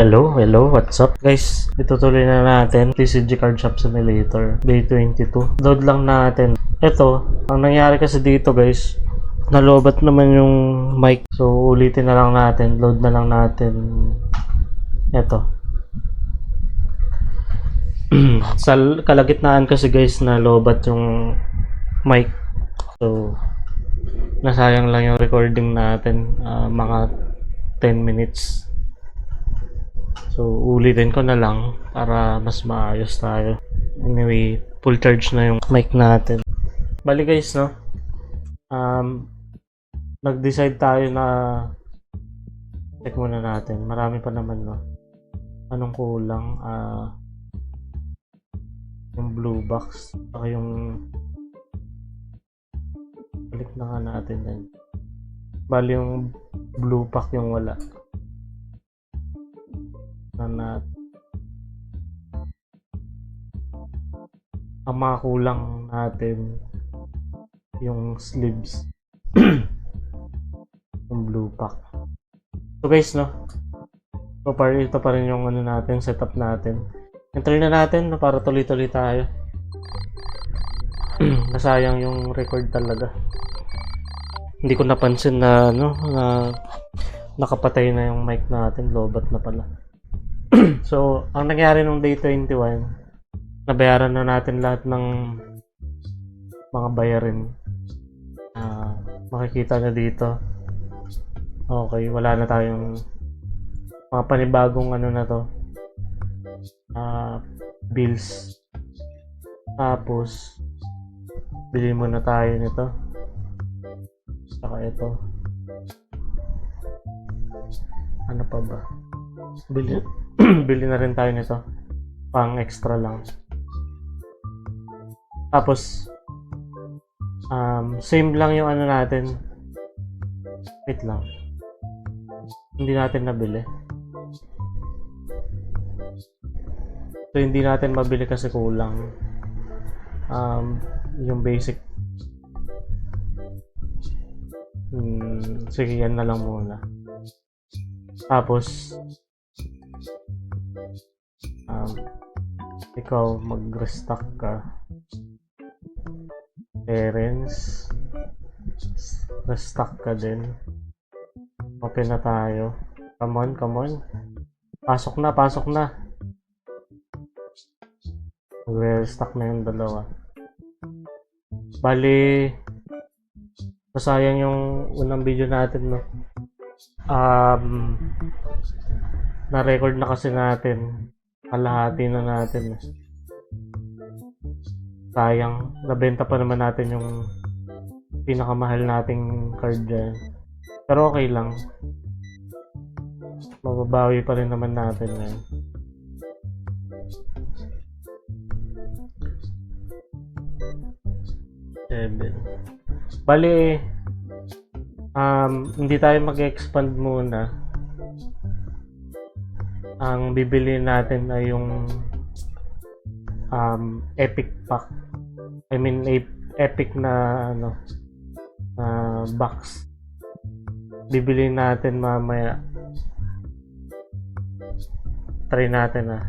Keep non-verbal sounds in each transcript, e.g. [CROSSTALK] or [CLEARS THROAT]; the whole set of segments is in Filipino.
Hello, hello, what's up? Guys, itutuloy na natin TCG Card Shop Simulator Day 22. Load lang natin. Ito, ang nangyari kasi dito guys, nalobat naman yung mic. So, ulitin na lang natin. Load na lang natin. Ito. [CLEARS THROAT] Sa kalagitnaan kasi guys, nalobat yung mic. So, nasayang lang yung recording natin. ah, mga 10 minutes. So, ulitin ko na lang para mas maayos tayo. Anyway, full charge na yung mic natin. Bali guys, no? Um, nag-decide tayo na check muna natin. Marami pa naman, no? Anong kulang? Ah, yung blue box. Saka yung balik na nga natin yan. Bali yung blue pack yung wala na nat ang natin yung sleeves. [CLEARS THROAT] Yung blue pack. So guys no? So par ito pa rin yung ano natin setup natin. Enter na natin no, para tuloy-tuloy tayo. [CLEARS THROAT] Nasayang yung record talaga. Hindi ko napansin na ano na nakapatay na yung mic natin. Lobat na pala [CLEARS THROAT] so, ang nangyari nung day 21, nabayaran na natin lahat ng mga bayarin. Ah, makikita na dito. Okay, wala na tayong mga panibagong ano na to. Ah, bills. Tapos, bili muna tayo nito. Saka ito. Ano pa ba? Bili, [CLEARS THROAT] bili na rin tayo nito. Pang extra lang. Tapos, um, same lang yung ano natin. Wait lang. Hindi natin nabili. So, hindi natin mabili kasi kulang. Um, yung basic. Hmm, sige, yan na lang muna. Tapos, um, ikaw mag-restock ka. Parents, restock ka din. Open na tayo. Come on, come on. Pasok na, pasok na. Magre-restock na yung dalawa. Bali, masayang yung unang video natin, no? Um, na-record na kasi natin. Kalahati na natin. Sayang. Nabenta pa naman natin yung pinakamahal nating card dyan. Pero okay lang. Mababawi pa rin naman natin yan. Seven. Bali, um, hindi tayo mag-expand muna ang bibili natin ay yung um, epic pack. I mean, ep- epic na ano na box. Bibili natin mamaya. Try natin ah.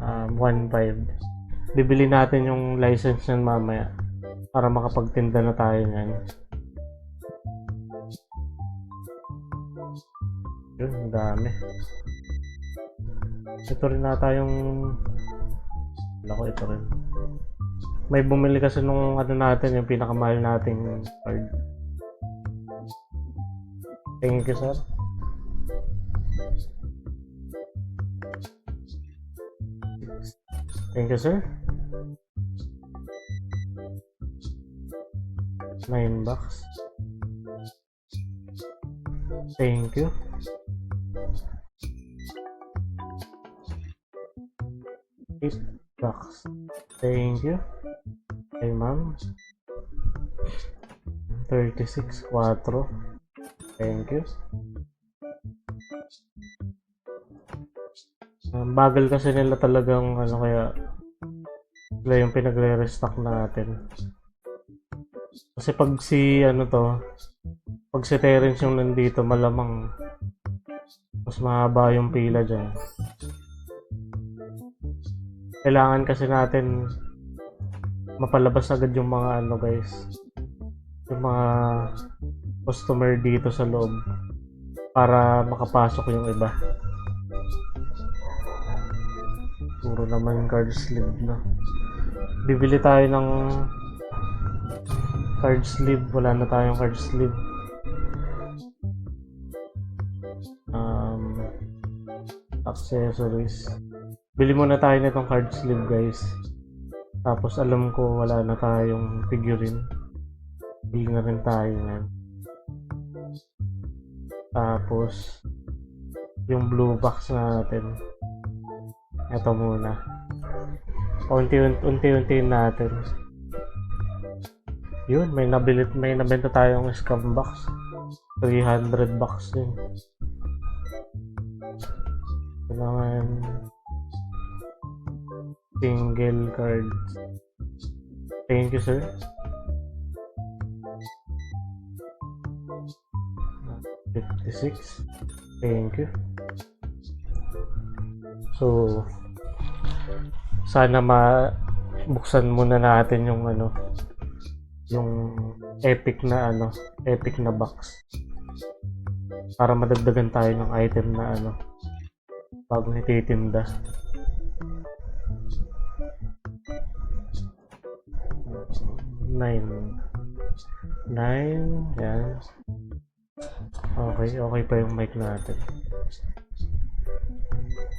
Um, 1.5. Bibili natin yung license yan mamaya para makapagtinda na tayo niyan. Yun, ang dami. Ito rin nata yung... Wala ito rin. May bumili kasi nung ano natin, yung pinakamahal nating card. Thank you, sir. Thank you, sir. Nine bucks. Thank you. Eight bucks. Thank you. Hey, ma'am. 36, 4. Thank you. Ang bagal kasi nila talagang ano kaya sila yung pinagre-restock natin. Kasi pag si ano to, pag si Terence yung nandito malamang Mas mahaba yung pila dyan. Kailangan kasi natin mapalabas agad yung mga ano guys. Yung mga customer dito sa loob para makapasok yung iba. Puro naman card sleeve na. Bibili tayo ng card sleeve. Wala na tayong card sleeve. Um, accessories. Bili muna tayo nitong card sleeve guys. Tapos alam ko wala na tayong figurine. Bili na rin tayo yan. Tapos yung blue box natin. Ito muna. Unti-unti natin. Yun, may nabilit, may nabenta tayong scam box. 300 bucks din. Naman single card. Thank you, sir. Fifty-six. Thank you. So, sana ma buksan muna natin yung ano yung epic na ano epic na box para madagdagan tayo ng item na ano bago nititinda 9 9 yan okay okay pa yung mic natin.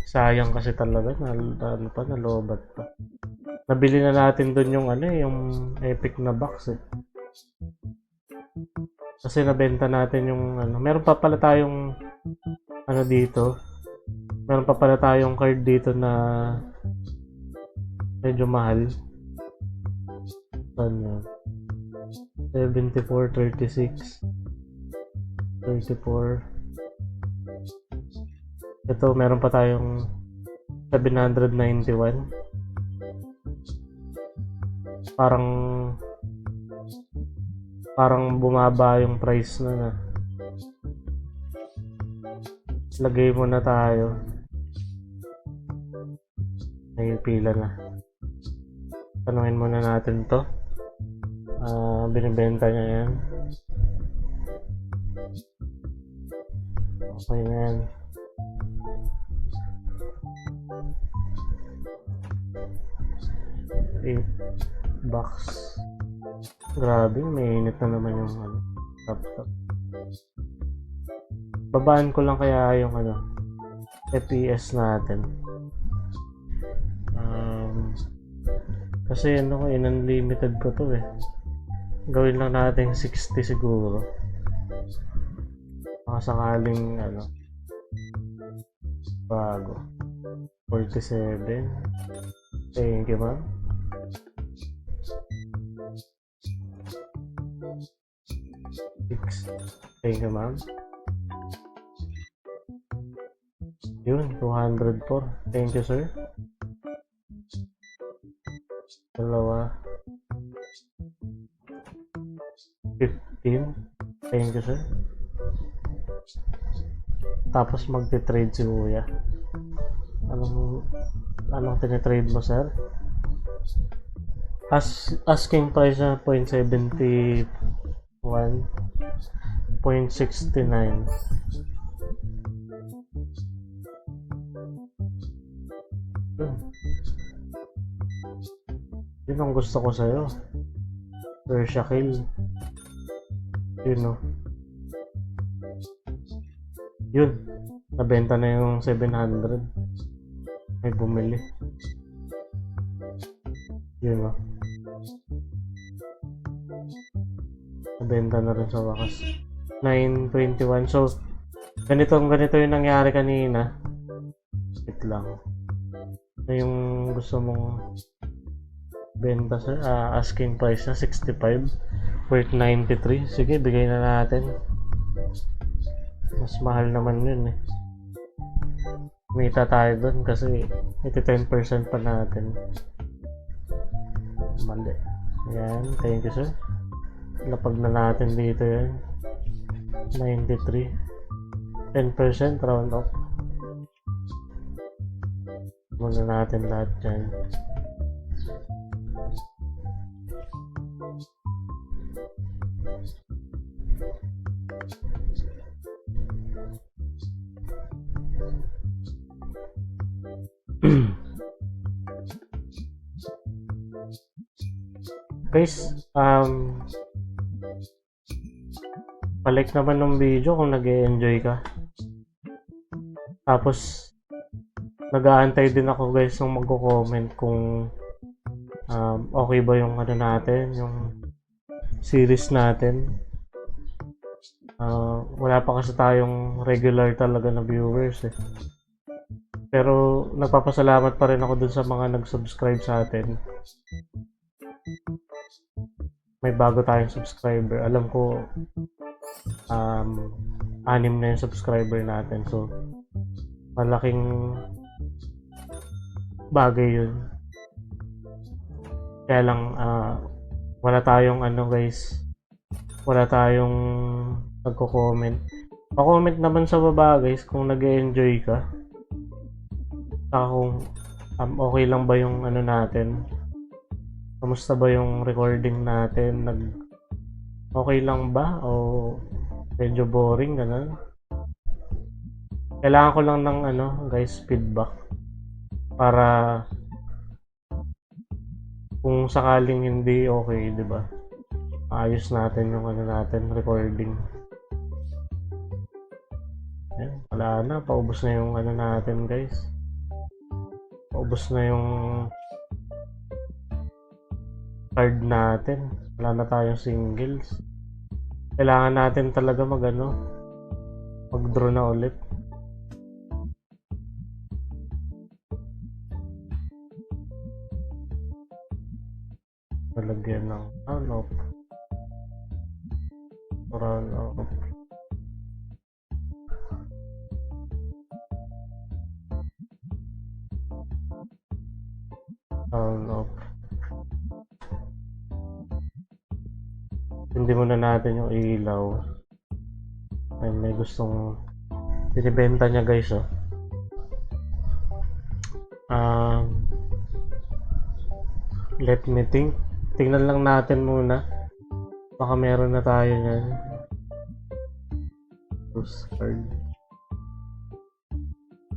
Sayang kasi talaga na ano pa nalobat pa. Nabili na natin doon yung ano eh, yung epic na box eh. Kasi nabenta natin yung ano meron pa pala tayong ano dito. Meron pa pala tayong card dito na medyo mahal yun 74 36 34 ito meron pa tayong 791 parang parang bumaba yung price na na. Lagay mo na tayo. May pila na. Tanungin muna natin to Ah, binibenta niya yan. Okay na yan. Eight box grabe may init na naman yung ano laptop babaan ko lang kaya yung ano FPS natin. Um, kasi ano ko in unlimited ko to eh gawin lang natin 60 siguro baka sakaling ano bago 47 thank you ma'am Six. Thank you, ma'am. Yun, 204. Thank you, sir. Dalawa. Thank you. Tapos magte-trade si Kuya. Anong anong tinitrade mo, sir? As, asking price na 0.71 0.69 Hmm. Yun ang gusto ko sa'yo. Sir Shaquille. Yun no. Yun. Nabenta na yung 700. May bumili. Yun no. Nabenta na rin sa wakas. 9.21. So, ganito ganito yung nangyari kanina. Wait lang. Ano yung gusto mong benta sa ah, asking price na 65 worth 93 sige bigay na natin. Mas mahal naman yun eh. Mita tayo doon kasi ito 10% pa natin. Mali. Yan thank you sir. Lapag na natin dito yan. 93 10% round off. Muna natin lahat dyan. [CLEARS THROAT] Guys, um, palike naman ng video kung nag enjoy ka. Tapos, nag-aantay din ako guys ng magko-comment kung um, okay ba yung ano natin, yung series natin. Ah, wala pa kasi tayong regular talaga na viewers eh. Pero nagpapasalamat pa rin ako dun sa mga nag-subscribe sa atin. May bago tayong subscriber. Alam ko um, anim na yung subscriber natin. So, malaking bagay yun. Kaya lang, ah, wala tayong ano guys, wala tayong nagko-comment. Pa-comment naman sa baba guys kung nag enjoy ka. Saka kung um, okay lang ba yung ano natin. Kamusta ba yung recording natin? Nag okay lang ba? O medyo boring ganun? Kailangan ko lang ng ano guys feedback para kung sakaling hindi okay, 'di ba? Ayos natin yung ano natin recording. Ayan, wala na, paubos na yung ano natin, guys. Paubos na yung card natin. Wala na tayong singles. Kailangan natin talaga mag ano, mag-draw na ulit. Turn off. Hindi muna natin yung ilaw. Ay, may gustong binibenta niya guys oh. Um, let me think. Tingnan lang natin muna. Baka meron na tayo niyan. Bruce card.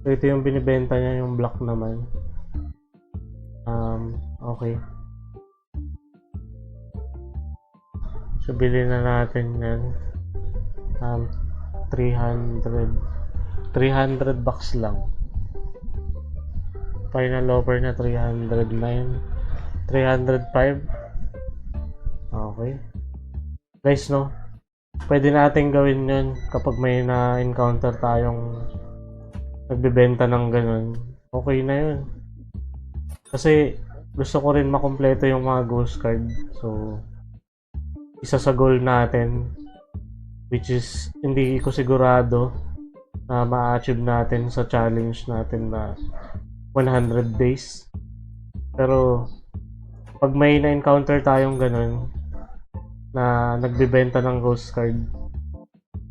So, ito yung binibenta niya, yung black naman. Okay. So, bilhin na natin yan. Um, 300. 300 bucks lang. Final offer na 309. 305. Okay. Guys, no? Pwede natin gawin yun kapag may na-encounter tayong nagbebenta ng ganun. Okay na yun. Kasi gusto ko rin makumpleto yung mga ghost card. So, isa sa goal natin which is hindi ko sigurado na ma-achieve natin sa challenge natin na 100 days. Pero pag may na-encounter tayong ganun na nagbebenta ng ghost card,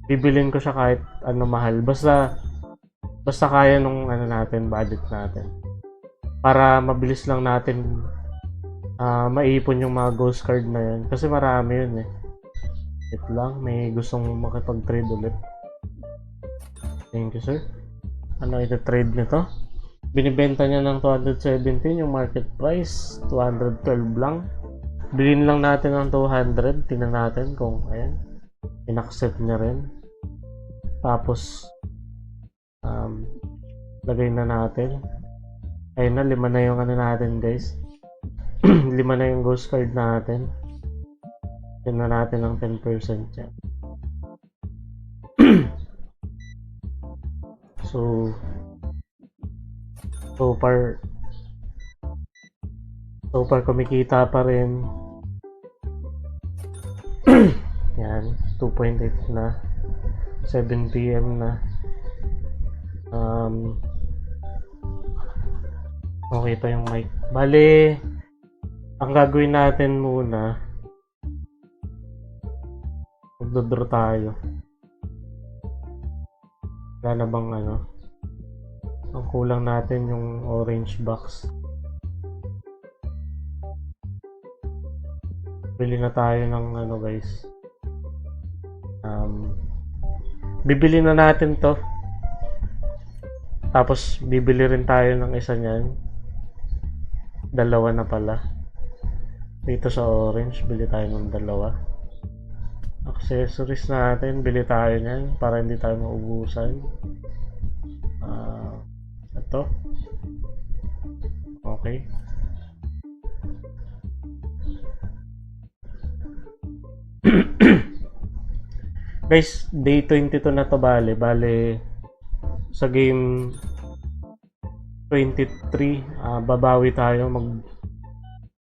bibilin ko siya kahit ano mahal. Basta basta kaya nung ano natin, budget natin. Para mabilis lang natin ah maipon yung mga ghost card na yun. Kasi marami yun eh. Wait lang, may gustong makipag-trade ulit. Thank you, sir. Ano ito-trade nito? Binibenta niya ng 217 yung market price. 212 lang. Bilhin lang natin ng 200. Tingnan natin kung, ayan, in-accept niya rin. Tapos, um, lagay na natin. Ayun na, lima na yung ano natin, guys. [CLEARS THROAT] lima na yung ghost card natin. Tingnan natin ng 10% yan. so, so far, so far kumikita pa rin. [CLEARS THROAT] yan, 2.8 na. 7 p.m. na. Um, okay pa yung mic. Bale, ang gagawin natin muna, magdodraw tayo. Wala na bang ano? Ang kulang natin yung orange box. Bili na tayo ng ano guys. Um, bibili na natin to. Tapos bibili rin tayo ng isa niyan. Dalawa na pala. Dito sa orange, bili tayo ng dalawa. Accessories natin, bili tayo niyan para hindi tayo maubusan. Ah, ito. Okay. [COUGHS] Guys, day 22 na to bale. Bale, sa game 23, ah, babawi tayo. Mag,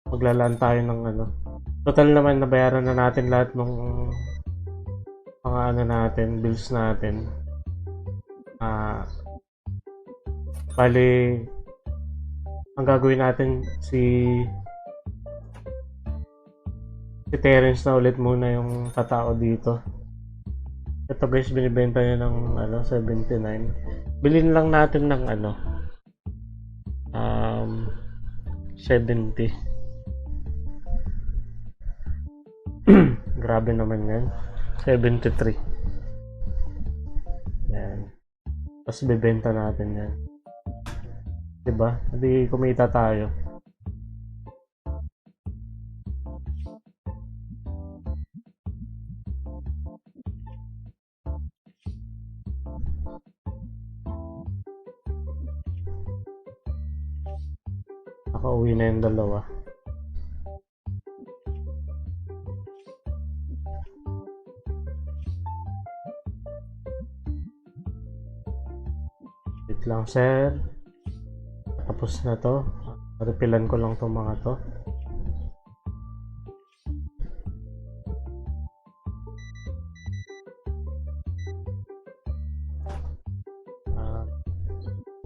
maglalaan tayo ng ano. Total naman, nabayaran na natin lahat ng mga ano natin, bills natin. Ah, bale, ang gagawin natin si si Terence na ulit muna yung tatao dito. Ito guys, binibenta niya ng ano, 79. Bilhin lang natin ng ano, 70. [CLEARS THROAT] Grabe naman yan. 73. Yan. Tapos bibenta natin yan. Diba? Hindi kumita tayo. Nakauwi na yung dalawa. Wait lang, sir. Tapos na to. Repilan ko lang tong mga to.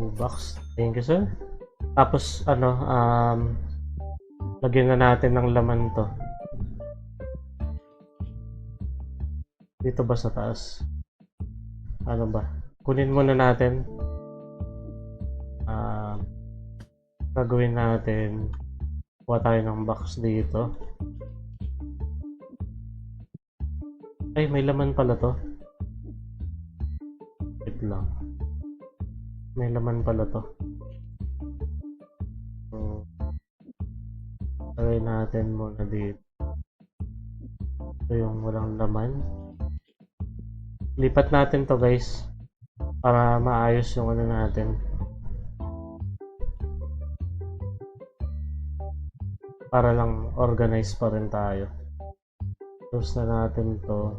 Two box. Thank you, sir. Tapos, ano, um, lagyan na natin ng laman to. Dito ba sa taas? Ano ba? Kunin muna natin. Ah, gagawin natin. Kuha tayo ng box dito. Ay, may laman pala to. Wait lang. May laman pala to. Lagay natin muna dito. Ito yung walang laman. Lipat natin to guys. Para maayos yung ano natin. Para lang organize pa rin tayo. Close na natin to.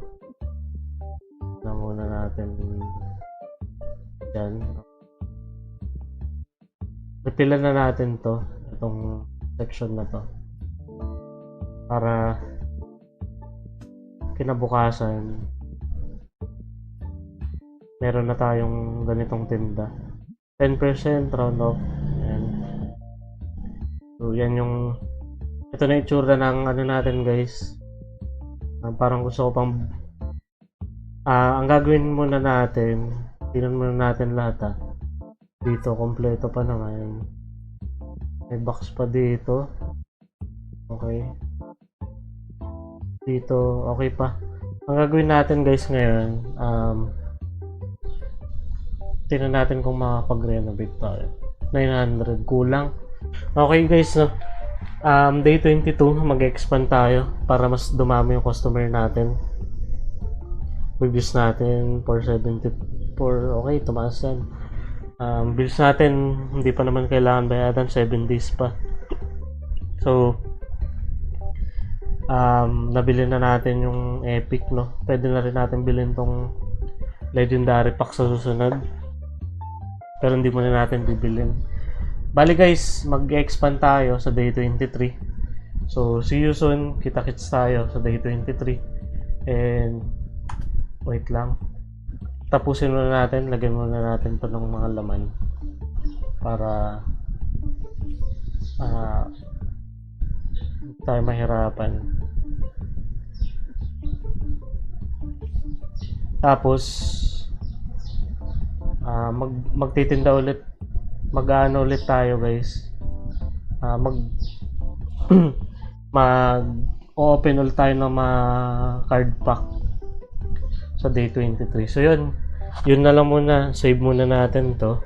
Na muna natin dyan. Repilan na natin to. Itong section na to. Para kinabukasan meron na tayong ganitong tinda. 10% round off. Ayan. So, yan yung ito na itsura ng ano natin guys. Ah, parang gusto ko pang ah ang gagawin muna natin, tingnan muna natin lahat ah. Dito, kompleto pa naman. May box pa dito. Okay. Dito, okay pa. Ang gagawin natin guys ngayon, um, tingnan natin kung makapag-renovate tayo. 900, kulang. Okay guys, no? Um, day 22, mag-expand tayo para mas dumami yung customer natin. Reviews natin, 474, okay, tumaas yan. Um, bills natin, hindi pa naman kailangan bayaran, 7 days pa. So, um, nabili na natin yung Epic, no? Pwede na rin natin bilhin tong Legendary Pack sa susunod. Pero hindi muna natin bibilin. Bali guys, mag-expand tayo sa day 23. So, see you soon. Kita-kits tayo sa day 23. And, wait lang. Tapusin muna natin. Lagyan muna natin to ng mga laman. Para, hindi tayo mahirapan. Tapos, ah, mag magtitinda ulit. Mag-ano ulit tayo guys. Ah, mag [CLEARS THROAT] mag open ulit tayo ng mga card pack sa day 23 so yun. Yun na lang muna. Save muna natin to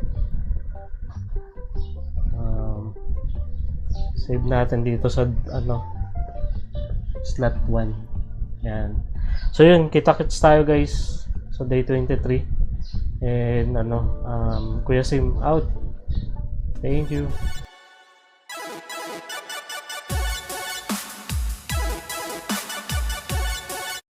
save natin dito sa ano slot 1 yan. So yun kita kits tayo guys sa day 23 and ano um, Kuya Sim out. Thank you